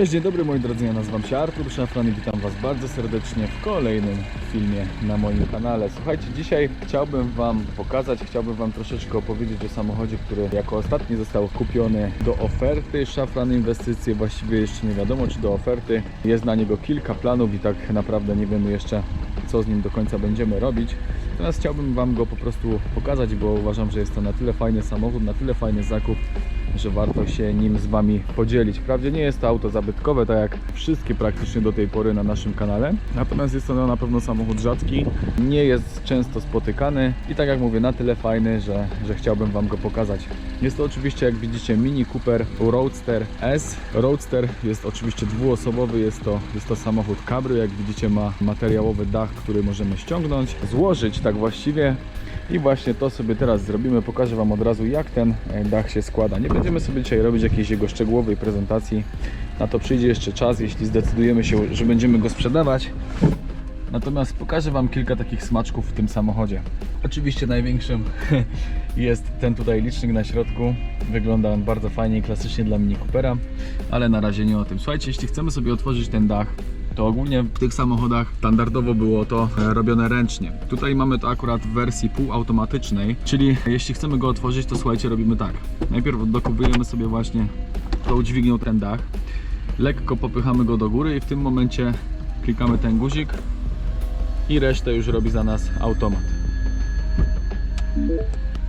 Cześć, dzień dobry moi drodzy, ja nazywam się Artur Szafran i witam Was bardzo serdecznie w kolejnym filmie na moim kanale. Słuchajcie, dzisiaj chciałbym Wam pokazać, chciałbym Wam troszeczkę opowiedzieć o samochodzie, który jako ostatni został kupiony do oferty Szafran Inwestycje, właściwie jeszcze nie wiadomo czy do oferty. Jest na niego kilka planów i tak naprawdę nie wiemy jeszcze co z nim do końca będziemy robić. Natomiast chciałbym Wam go po prostu pokazać, bo uważam, że jest to na tyle fajny samochód, na tyle fajny zakup, że warto się nim z Wami podzielić. Wprawdzie nie jest to auto zabytkowe, tak jak wszystkie praktycznie do tej pory na naszym kanale, natomiast jest to na pewno samochód rzadki, nie jest często spotykany i tak jak mówię, na tyle fajny, że, że chciałbym Wam go pokazać. Jest to oczywiście, jak widzicie, Mini Cooper Roadster S. Roadster jest oczywiście dwuosobowy, jest to, jest to samochód cabrio, jak widzicie ma materiałowy dach, który możemy ściągnąć, złożyć tak właściwie i właśnie to sobie teraz zrobimy. Pokażę Wam od razu, jak ten e, dach się składa. Nie będziemy sobie dzisiaj robić jakiejś jego szczegółowej prezentacji. Na to przyjdzie jeszcze czas, jeśli zdecydujemy się, że będziemy go sprzedawać. Natomiast pokażę Wam kilka takich smaczków w tym samochodzie. Oczywiście największym jest ten tutaj licznik na środku. Wygląda on bardzo fajnie i klasycznie dla Mini Coopera, ale na razie nie o tym. Słuchajcie, jeśli chcemy sobie otworzyć ten dach, to ogólnie w tych samochodach standardowo było to e, robione ręcznie. Tutaj mamy to akurat w wersji półautomatycznej, czyli jeśli chcemy go otworzyć, to słuchajcie, robimy tak. Najpierw dokupujemy sobie właśnie tą dźwignią ten dach, lekko popychamy go do góry i w tym momencie klikamy ten guzik i resztę już robi za nas automat.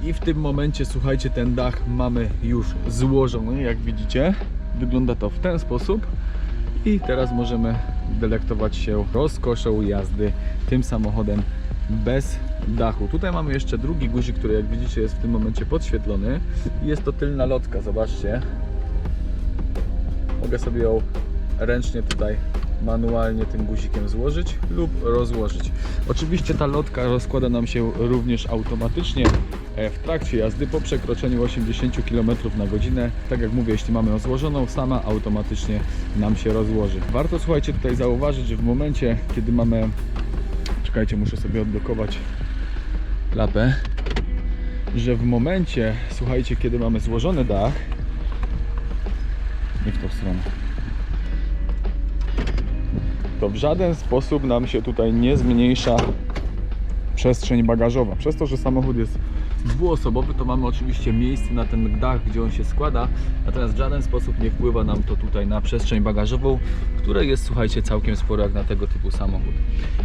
I w tym momencie, słuchajcie, ten dach mamy już złożony, jak widzicie. Wygląda to w ten sposób. I teraz możemy delektować się rozkoszą jazdy tym samochodem bez dachu. Tutaj mamy jeszcze drugi guzik, który jak widzicie jest w tym momencie podświetlony. Jest to tylna lotka, zobaczcie. Mogę sobie ją ręcznie tutaj manualnie tym guzikiem złożyć lub rozłożyć. Oczywiście ta lotka rozkłada nam się również automatycznie w trakcie jazdy po przekroczeniu 80 km na godzinę. Tak jak mówię, jeśli mamy ją złożoną, sama automatycznie nam się rozłoży. Warto słuchajcie tutaj zauważyć, że w momencie kiedy mamy czekajcie, muszę sobie odblokować klapę, że w momencie, słuchajcie, kiedy mamy złożony dach nie w tą stronę to w żaden sposób nam się tutaj nie zmniejsza przestrzeń bagażowa. Przez to, że samochód jest dwuosobowy, to mamy oczywiście miejsce na ten dach, gdzie on się składa, natomiast w żaden sposób nie wpływa nam to tutaj na przestrzeń bagażową, która jest, słuchajcie, całkiem sporo jak na tego typu samochód.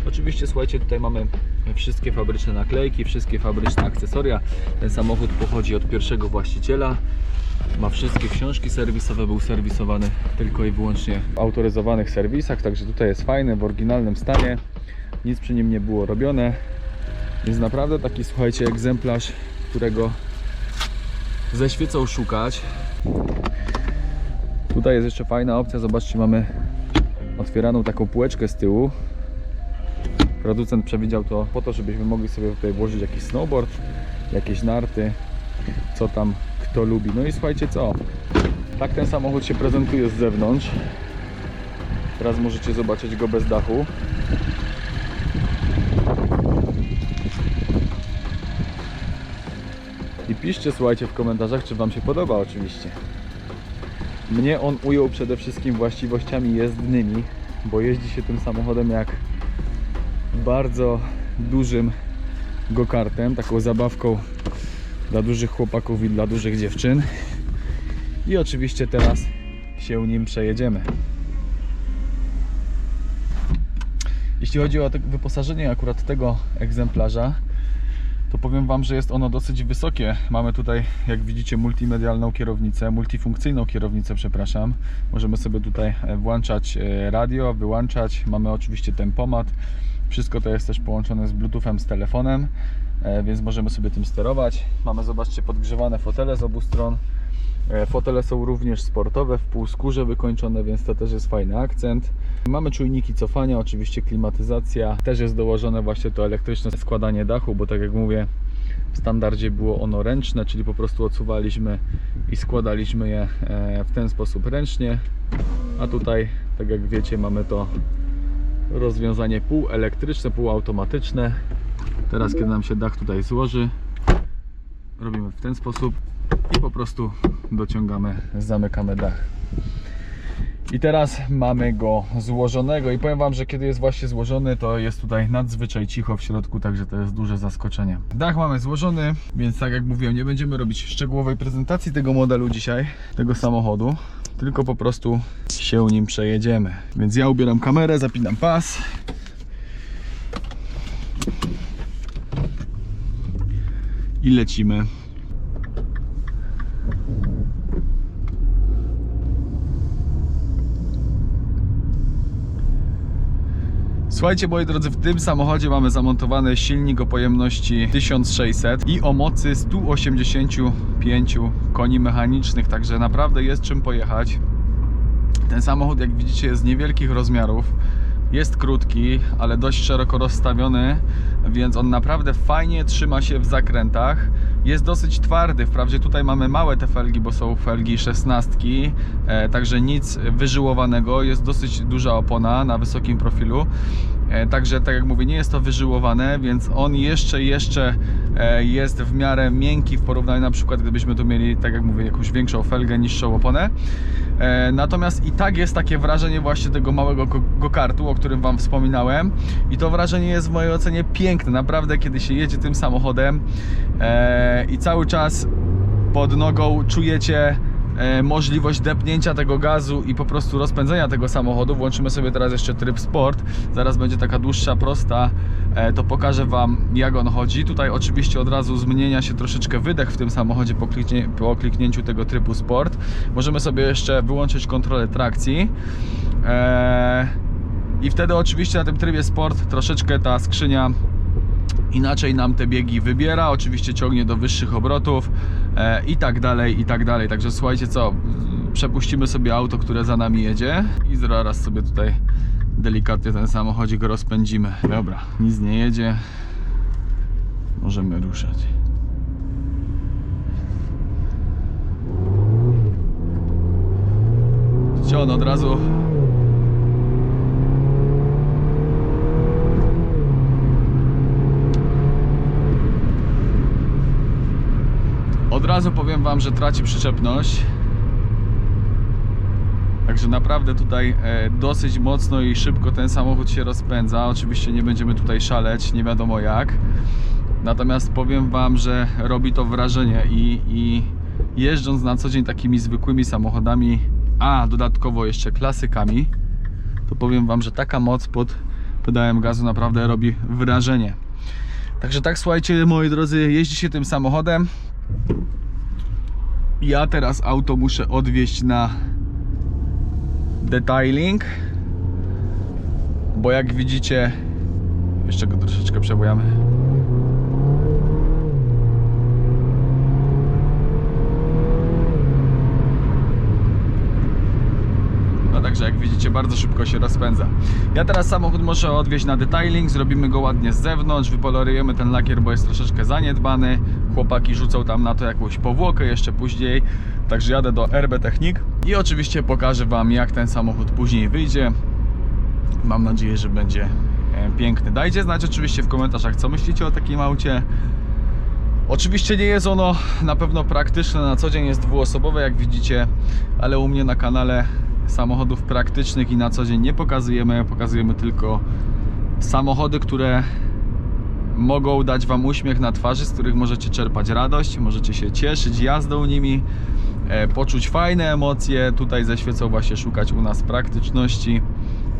Oczywiście, słuchajcie, tutaj mamy wszystkie fabryczne naklejki, wszystkie fabryczne akcesoria. Ten samochód pochodzi od pierwszego właściciela. Ma wszystkie książki serwisowe, był serwisowany tylko i wyłącznie w autoryzowanych serwisach, także tutaj jest fajny, w oryginalnym stanie. Nic przy nim nie było robione. Jest naprawdę taki, słuchajcie, egzemplarz, którego ze świecą szukać. Tutaj jest jeszcze fajna opcja, zobaczcie, mamy otwieraną taką półeczkę z tyłu. Producent przewidział to po to, żebyśmy mogli sobie tutaj włożyć jakiś snowboard, jakieś narty, co tam kto lubi. No i słuchajcie co, tak ten samochód się prezentuje z zewnątrz. Teraz możecie zobaczyć go bez dachu. Piszcie, słuchajcie, w komentarzach, czy Wam się podoba oczywiście. Mnie on ujął przede wszystkim właściwościami jezdnymi, bo jeździ się tym samochodem jak bardzo dużym go-kartem, taką zabawką dla dużych chłopaków i dla dużych dziewczyn. I oczywiście teraz się nim przejedziemy. Jeśli chodzi o wyposażenie akurat tego egzemplarza, to powiem Wam, że jest ono dosyć wysokie. Mamy tutaj, jak widzicie, multimedialną kierownicę, multifunkcyjną kierownicę, przepraszam. Możemy sobie tutaj e, włączać e, radio, wyłączać. Mamy oczywiście tempomat. Wszystko to jest też połączone z Bluetoothem, z telefonem, e, więc możemy sobie tym sterować. Mamy, zobaczcie, podgrzewane fotele z obu stron. E, Fotele są również sportowe, w półskórze wykończone, więc to też jest fajny akcent. Mamy czujniki cofania, oczywiście klimatyzacja. Też jest dołożone właśnie to elektryczne składanie dachu, bo tak jak mówię, w standardzie było ono ręczne, czyli po prostu odsuwaliśmy i składaliśmy je e, w ten sposób ręcznie. A tutaj, tak jak wiecie, mamy to rozwiązanie półelektryczne, półautomatyczne. Teraz, kiedy nam się dach tutaj złoży, robimy w ten sposób i po prostu dociągamy, zamykamy dach. I teraz mamy go złożonego i powiem Wam, że kiedy jest właśnie złożony, to jest tutaj nadzwyczaj cicho w środku, także to jest duże zaskoczenie. Dach mamy złożony, więc tak jak mówiłem, nie będziemy robić szczegółowej prezentacji tego modelu dzisiaj, tego samochodu, tylko po prostu się nim przejedziemy. Więc ja ubieram kamerę, zapinam pas. I lecimy. Słuchajcie moi drodzy, w tym samochodzie mamy zamontowany silnik o pojemności 1600 i o mocy 185 koni mechanicznych, także naprawdę jest czym pojechać. Ten samochód jak widzicie jest niewielkich rozmiarów, jest krótki, ale dość szeroko rozstawiony, więc on naprawdę fajnie trzyma się w zakrętach. Jest dosyć twardy, wprawdzie tutaj mamy małe te felgi, bo są felgi 16, e, także nic wyżyłowanego, jest dosyć duża opona na wysokim profilu. E, Także tak jak mówię, nie jest to wyżyłowane, więc on jeszcze, jeszcze e, jest w miarę miękki w porównaniu na przykład gdybyśmy tu mieli, tak jak mówię, jakąś większą felgę, niższą oponę. Natomiast i tak jest takie wrażenie właśnie tego małego go- go-kartu, o którym Wam wspominałem. I to wrażenie jest w mojej ocenie piękne. Naprawdę, kiedy się jedzie tym samochodem i cały czas pod nogą czujecie e, możliwość depnięcia tego gazu i po prostu rozpędzenia tego samochodu. Włączymy sobie teraz jeszcze tryb sport. Zaraz będzie taka dłuższa, prosta. E, to pokażę Wam jak on chodzi. Tutaj oczywiście od razu zmienia się troszeczkę wydech w tym samochodzie po, kliknie, po kliknięciu tego trybu sport. Możemy sobie jeszcze wyłączyć kontrolę trakcji. E, I wtedy oczywiście na tym trybie sport troszeczkę ta skrzynia inaczej nam te biegi wybiera, oczywiście ciągnie do wyższych obrotów e, i tak dalej, i tak dalej. Także słuchajcie co, przepuścimy sobie auto, które za nami jedzie i zaraz sobie tutaj delikatnie ten samochodzik rozpędzimy. Dobra, nic nie jedzie. Możemy ruszać. Widzicie, on od razu razu powiem Wam, że traci przyczepność. Także naprawdę tutaj e, dosyć mocno i szybko ten samochód się rozpędza. Oczywiście nie będziemy tutaj szaleć, nie wiadomo jak. Natomiast powiem Wam, że robi to wrażenie i, i jeżdżąc na co dzień takimi zwykłymi samochodami, a dodatkowo jeszcze klasykami, to powiem Wam, że taka moc pod pedałem gazu naprawdę robi wrażenie. Także tak słuchajcie moi drodzy, jeździ się tym samochodem. Ja teraz auto muszę odwieźć na detailing, bo jak widzicie, jeszcze go troszeczkę przebujamy. Jak widzicie bardzo szybko się rozpędza. Ja teraz samochód muszę odwieźć na detailing, zrobimy go ładnie z zewnątrz, wypolerujemy ten lakier, bo jest troszeczkę zaniedbany. Chłopaki rzucą tam na to jakąś powłokę jeszcze później. Także jadę do RB Technik i oczywiście pokażę Wam jak ten samochód później wyjdzie. Mam nadzieję, że będzie e, piękny. Dajcie znać oczywiście w komentarzach co myślicie o takim aucie. Oczywiście nie jest ono na pewno praktyczne, na co dzień jest dwuosobowe jak widzicie, ale u mnie na kanale samochodów praktycznych i na co dzień nie pokazujemy, pokazujemy tylko samochody, które mogą dać Wam uśmiech na twarzy, z których możecie czerpać radość, możecie się cieszyć jazdą nimi, e, poczuć fajne emocje. Tutaj ze świecą właśnie szukać u nas praktyczności.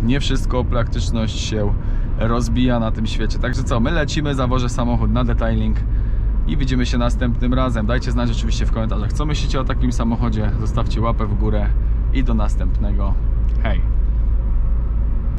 Nie wszystko praktyczność się rozbija na tym świecie. Także co, my lecimy, zawożę samochód na detailing i widzimy się następnym razem. Dajcie znać oczywiście w komentarzach, co myślicie o takim samochodzie. Zostawcie łapę w górę i do następnego. Hej!